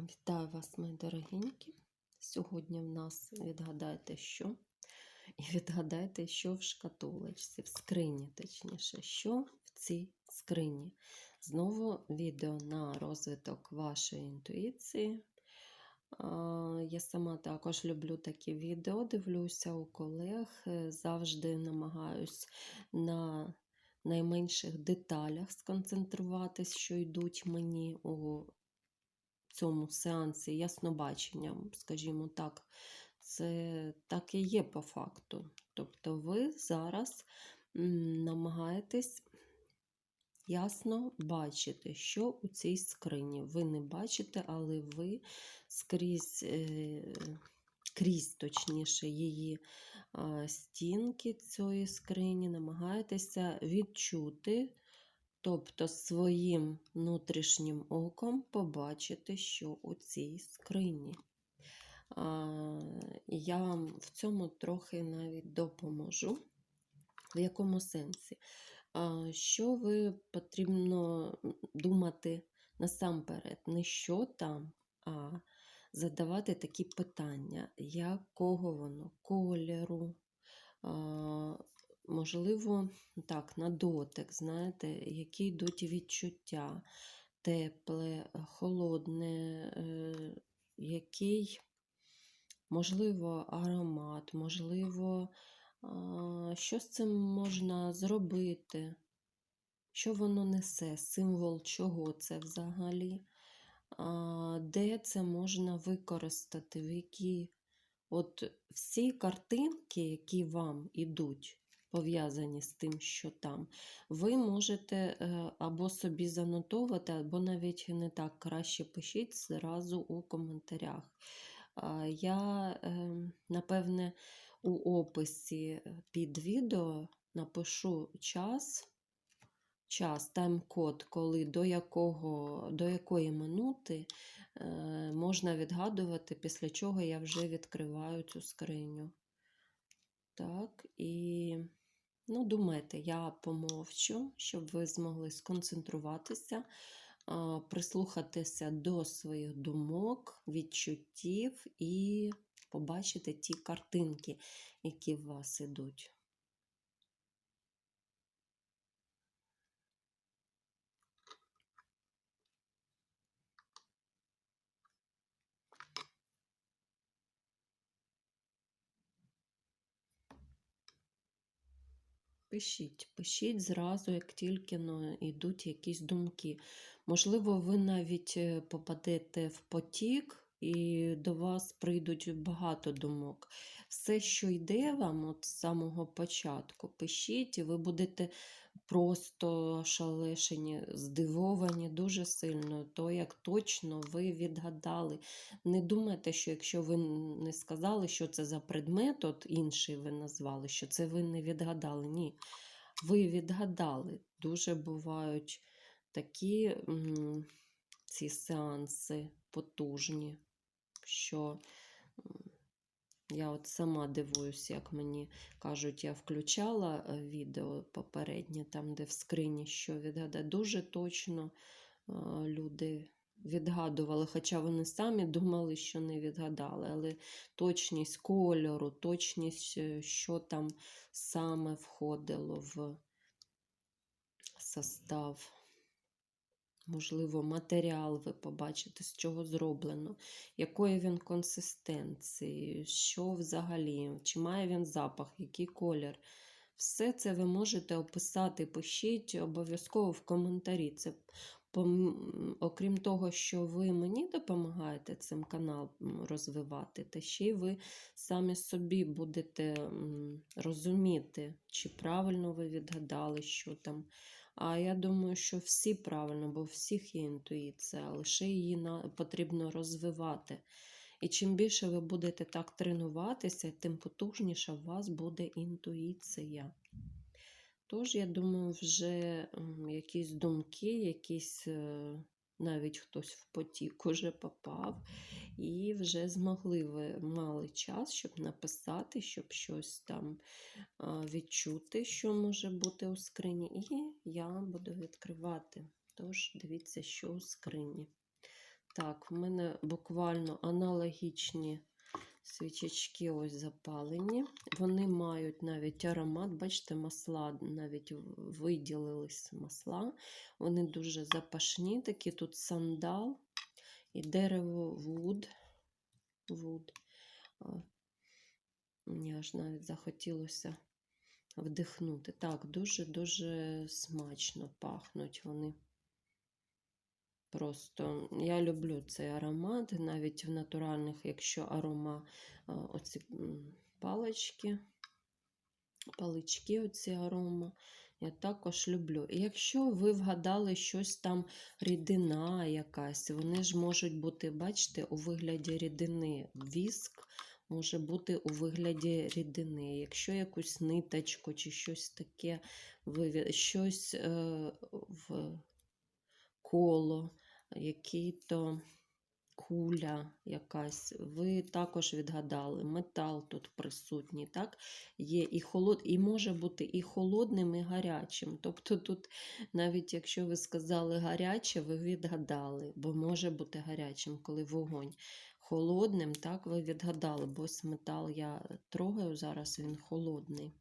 Вітаю вас, мої дорогенькі. Сьогодні в нас відгадайте, що. І відгадайте, що в шкатулочці, в скрині, точніше, що в цій скрині. Знову відео на розвиток вашої інтуїції. Я сама також люблю такі відео, дивлюся у колег, е, завжди намагаюсь на найменших деталях сконцентруватись, що йдуть мені у цьому сеансі яснобаченням, скажімо так, це так і є по факту. Тобто ви зараз намагаєтесь ясно бачити, що у цій скрині. Ви не бачите, але ви скрізь, е, крізь, точніше, її стінки цієї скрині намагаєтеся відчути. Тобто своїм внутрішнім оком побачити, що у цій скрині. Я вам в цьому трохи навіть допоможу. В якому сенсі? Що ви потрібно думати насамперед, не що там, а задавати такі питання, якого воно кольору, можливо, так, на дотик, знаєте, які йдуть відчуття, тепле, холодне, е, який, можливо, аромат, можливо, що з цим можна зробити, що воно несе, символ чого це взагалі, де це можна використати, в які от всі картинки, які вам ідуть, пов'язані з тим, що там, ви можете е, або собі занотовувати, або навіть не так краще пишіть зразу у коментарях. Я, е, напевне, у описі під відео напишу час, час, тайм-код, коли до якого, до якої минути е, можна відгадувати, після чого я вже відкриваю цю скриню. Так, і, ну, думайте, я помовчу, щоб ви змогли сконцентруватися, прислухатися до своїх думок, відчуттів і побачити ті картинки, які в вас ідуть. Пишіть, пишіть зразу, як тільки ну, йдуть якісь думки. Можливо, ви навіть е, попадете в потік, і до вас прийдуть багато думок. Все, що йде вам от з самого початку, пишіть, і ви будете просто шалешені, здивовані дуже сильно, то як точно ви відгадали. Не думайте, що якщо ви не сказали, що це за предмет, от інший ви назвали, що це ви не відгадали. Ні. Ви відгадали. Дуже бувають такі ці сеанси потужні, що я от сама дивуюся, як мені кажуть, я включала е, відео попереднє, там, де в скрині що відгадає. Дуже точно е, люди відгадували, хоча вони самі думали, що не відгадали, але точність кольору, точність, е, що там саме входило в состав. Можливо, матеріал ви побачите, з чого зроблено, якої він консистенції, що взагалі, чи має він запах, який колір. Все це ви можете описати, пишіть обов'язково в коментарі. Це Окрім того, що ви мені допомагаєте цим канал розвивати, та ще й ви самі собі будете розуміти, чи правильно ви відгадали, що там. А я думаю, що всі правильно, бо у всіх є інтуїція, лише її потрібно розвивати. І чим більше ви будете так тренуватися, тим потужніша у вас буде інтуїція. Тож, я думаю, вже якісь думки, якісь е, навіть хтось в потік уже попав, і вже змогли ви мали час, щоб написати, щоб щось там відчути, що може бути у скрині. І я буду відкривати. Тож, дивіться, що у скрині. Так, в мене буквально аналогічні свічечки ось запалені. Вони мають навіть аромат, бачите, масла, навіть виділились масла. Вони дуже запашні, такі тут сандал і дерево вуд. вуд. Мені аж навіть захотілося вдихнути. Так, дуже-дуже смачно пахнуть вони. Просто я люблю цей аромат, навіть в натуральних, якщо арома оці палички, палички, оці арома, я також люблю. І якщо ви вгадали щось там рідина якась, вони ж можуть бути, бачите, у вигляді рідини. Віск може бути у вигляді рідини. Якщо якусь ниточку чи щось таке, щось е, в коло, який-то куля якась. Ви також відгадали, метал тут присутній, так? Є і холод, і може бути і холодним, і гарячим. Тобто тут, навіть якщо ви сказали гаряче, ви відгадали, бо може бути гарячим, коли вогонь. Холодним, так, ви відгадали, бо метал я трогаю зараз, він холодний.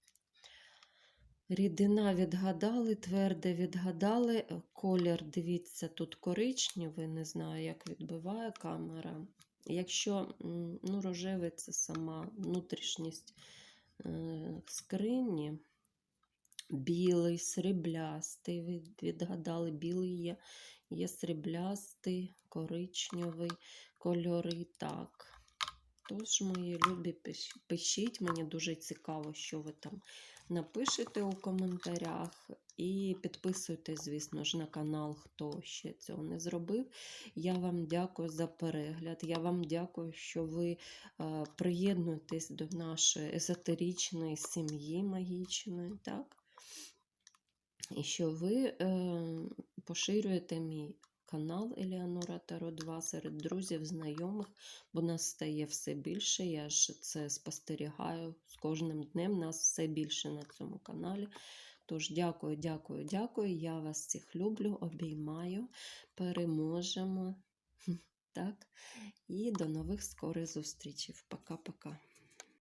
Рідина відгадали, тверде відгадали. Е, Колір, дивіться, тут коричневий, не знаю, як відбиває камера. Якщо ну, рожевий це сама внутрішність е, скрині, білий, сріблястий, відгадали, білий є, є сріблястий, коричневий кольори. Так. Тож, мої любі, пишіть, мені дуже цікаво, що ви там напишете у коментарях. І підписуйтесь, звісно ж, на канал, хто ще цього не зробив. Я вам дякую за перегляд. Я вам дякую, що ви е, приєднуєтесь до нашої езотеричної сім'ї магічної. так? І що ви е, поширюєте мій канал Еліанора Таро 2 серед друзів, знайомих, бо нас стає все більше. Я ж це спостерігаю з кожним днем. Нас все більше на цьому каналі. Тож, дякую, дякую, дякую. Я вас всіх люблю, обіймаю, переможемо. Так? І до нових скорих зустрічей. Пока-пока.